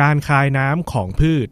การคายน้ำของพืช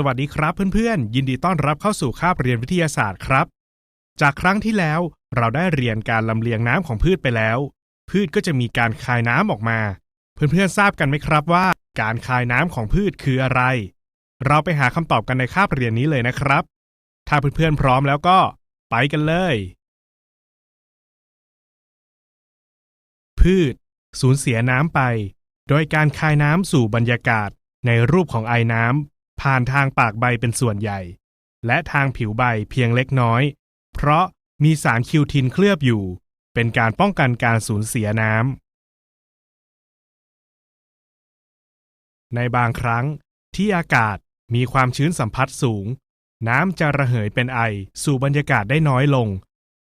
สวัสดีครับเพื่อนๆ ยินดีต้อนรับเข้าสู่คาบเรียนวิทยาศาสตร์ครับ จากครั้งที่แล้วเราได้เรียนการลำเลียงน้ำของพืชไปแล้ว พืชก็จะมีการคายน้ำออกมา เพื่อนๆทราบกันไหมครับว่า การคายน้ำของพืชคืออะไร เราไปหาคำตอบกันในคาบเรียนนี้เลยนะครับ ถ้าเพื่อนๆพร้อมแล้วก็ ไปกันเลย พืช สูญเสียน้ำไป โดยการคายน้ำสู่บรรยากาศในรูปของไอน้ำ ผ่านทางปากใบเป็นส่วนใหญ่ และทางผิวใบเพียงเล็กน้อย เพราะมีสารคิวทินเคลือบอยู่ เป็นการป้องกันการสูญเสียน้ำ ในบางครั้งที่อากาศมีความชื้นสัมผัสสูง น้ำจะระเหยเป็นไอสู่บรรยากาศได้น้อยลง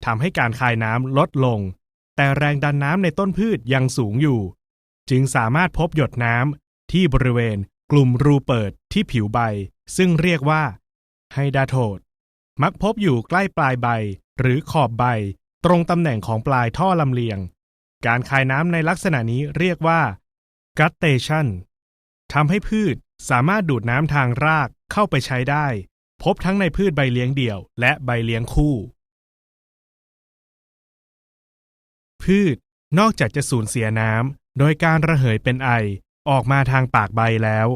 ทำให้การคายน้ำลดลง แต่แรงดันน้ำในต้นพืชยังสูงอยู่ จึงสามารถพบหยดน้ำที่บริเวณ กลุ่มรูเปิดที่ผิวใบ ซึ่งเรียกว่าไฮดาโทดมักพบอยู่ใกล้ปลายใบ หรือขอบใบ ตรงตำแหน่งของปลายท่อลำเลียง การคายน้ำในลักษณะนี้เรียกว่ากัตเตชันทำให้พืชสามารถดูดน้ำทางรากเข้าไปใช้ได้ พบทั้งในพืชใบเลี้ยงเดี่ยว และใบเลี้ยงคู่ พืชนอกจากจะสูญเสียน้ำโดยการระเหยเป็นไอ ออกมาทางปากใบแล้ว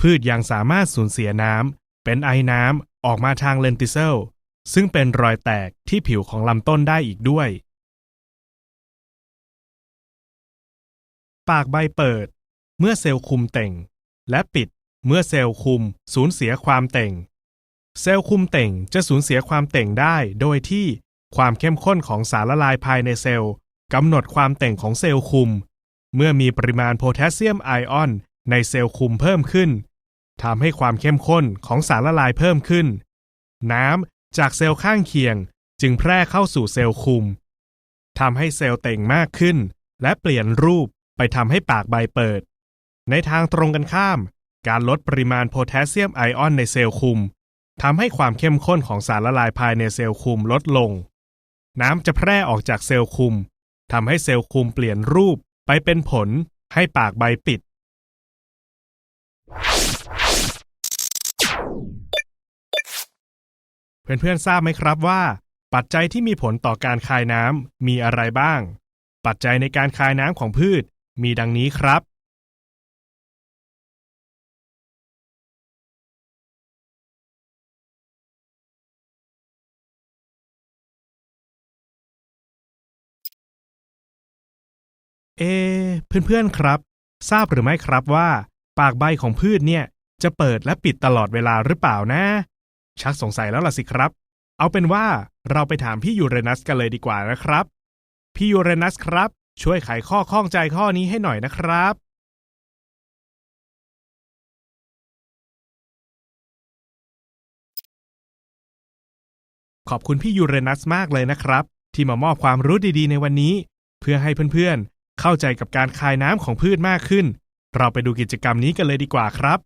พืชยังสามารถสูญเสียน้ำเป็นไอน้ำออกมาทางเลนติเซลซึ่งเป็นรอยแตกที่ผิวของลำต้นได้อีกด้วย ปากใบเปิด เมื่อเซลล์คุมเต่ง และปิดเมื่อเซลล์คุมสูญเสียความเต่ง เซลล์คุมเต่งจะสูญเสียความเต่งได้ โดยที่ความเข้มข้นของสารละลายภายในเซลล์กำหนดความเต่งของเซลล์คุม เมื่อมีปริมาณโพแทสเซียมไอออน ในเซลล์คุมเพิ่มขึ้นทำให้ความเข้มข้นของสารละลายเพิ่มขึ้น น้ำจากเซลล์ข้างเคียงจึงแพร่เข้าสู่เซลล์คุมทำให้เซลล์เต่งมากขึ้น และเปลี่ยนรูปไปทำให้ปากใบเปิด ในทางตรงกันข้าม การลดปริมาณโพแทสเซียมไอออนในเซลล์คุมทำให้ความเข้มข้นของสารละลายภายในเซลล์คุมลดลง น้ำจะแพร่ออกจากเซลล์คุมทำให้เซลล์คุมเปลี่ยนรูป ไปเป็นผลให้ปากใบปิด เพื่อนๆทราบไหมครับว่า ปัจจัยที่มีผลต่อการคายน้ำมีอะไรบ้าง ปัจจัยในการคายน้ำของพืชมีดังนี้ครับ เพื่อนๆครับ ทราบหรือไม่ครับว่า ปากใบของพืชเนี่ย จะเปิดและปิดตลอดเวลาหรือเปล่านะ ชักสงสัยแล้วล่ะสิครับ เอาเป็นว่าเราไปถามพี่ยูเรนัสกันเลยดีกว่านะครับ พี่ยูเรนัสครับ ช่วยไขข้อข้องใจข้อนี้ให้หน่อยนะครับขอบคุณพี่ยูเรนัสมากเลยนะครับ ที่มามอบความรู้ดีๆ ในวันนี้ เพื่อให้เพื่อนๆ เข้าใจกับการคายน้ำของพืชมากขึ้น เราไปดูกิจกรรมนี้กันเลยดีกว่าครับ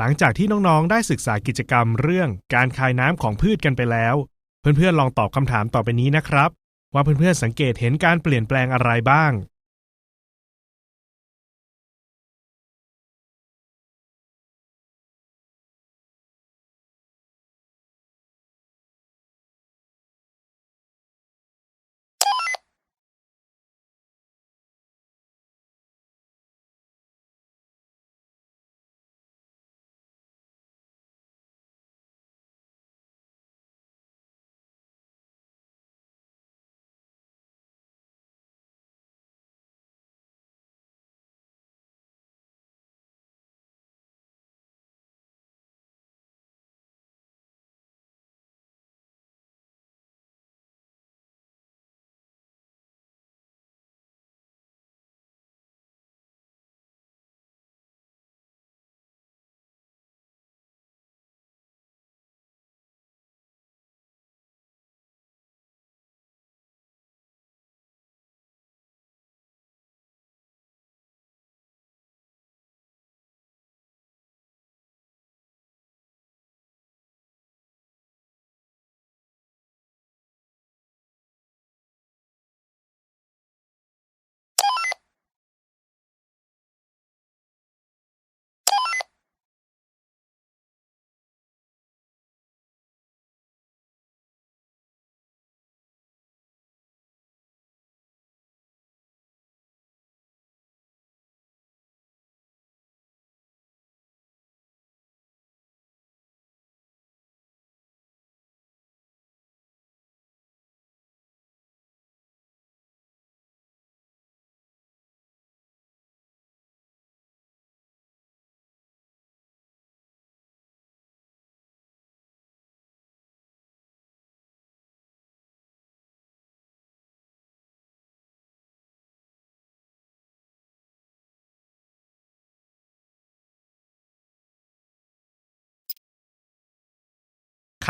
หลังจากที่น้องๆ ได้ศึกษากิจกรรมเรื่องการคายน้ำของพืชกันไปแล้ว เพื่อนๆ ลองตอบคำถามต่อไปนี้นะครับ ว่าเพื่อนๆ สังเกตเห็นการเปลี่ยนแปลงอะไรบ้าง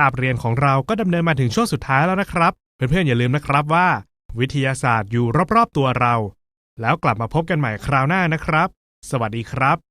าบเรียนของเราก็ดำเนินมาถึงช่วงสุดท้ายแล้วนะครับ เพื่อนๆอย่าลืมนะครับว่า วิทยาศาสตร์อยู่รอบๆตัวเรา แล้วกลับมาพบกันใหม่คราวหน้านะครับ สวัสดีครับ